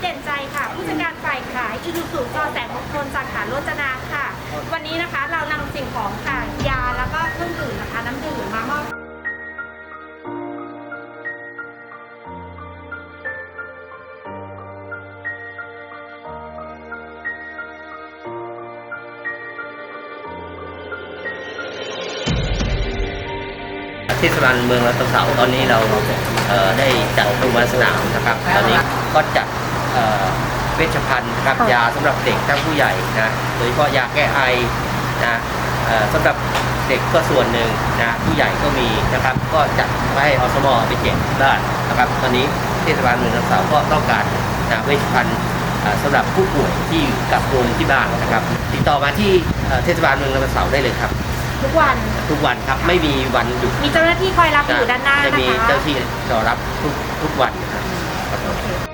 เด่นใจค่ะ ผู้จัดการฝ่ายขายอิซูซุจอแสงมงคลสาขาโรจนาค่ะ วันนี้นะคะเรานำสิ่งของค่ะ ยาแล้วก็เครื่องดื่มนะคะน้ำดื่มมามอบเทศบาลเมืองลัดเสาตอนนี้เราได้จัดโรงพยาบาลสนามนะครับ ตอนนี้ก็จัด เวชภัณฑ์นะครับค่ะ ยาสำหรับเด็กทั้งผู้ใหญ่นะโดยเฉพาะยาแก้ไอนะเอ่อสำหรับเด็กก็ส่วนหนึ่งนะผู้ใหญ่ก็มีนะครับ ก็จัดไว้ให้อสมไปแจกบ้านนะครับตอนนี้เทศบาลเมืองลัดเสาก็ต้องการนะเวชภัณฑ์เอ่อสำหรับผู้ป่วยที่กักตัวอยู่ที่บ้านนะครับ ติดต่อมาที่เอ่อเทศบาลเมืองลัดเสาได้เลยครับ ทุกวัน ทุกวันครับไม่มีวันหยุดมีเจ้าหน้าที่คอยรับอยู่ด้านหน้าจะนะมีคะเจ้าที่รอรับทุกทุกวันนะครับ โอเค